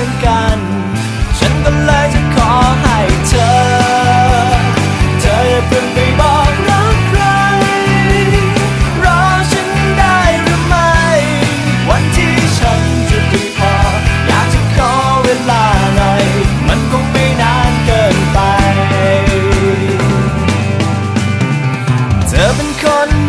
ือนกัน ฉันก็เลยจะขอให้เธอ เธออย่าเพิ่งไปบอกรักใคร รอฉันได้หรือไม่ วันที่ฉันจะดีพอ อยากจะขอเวลาหน่อย มันคงไม่นานเกินไป เธอเป็นคน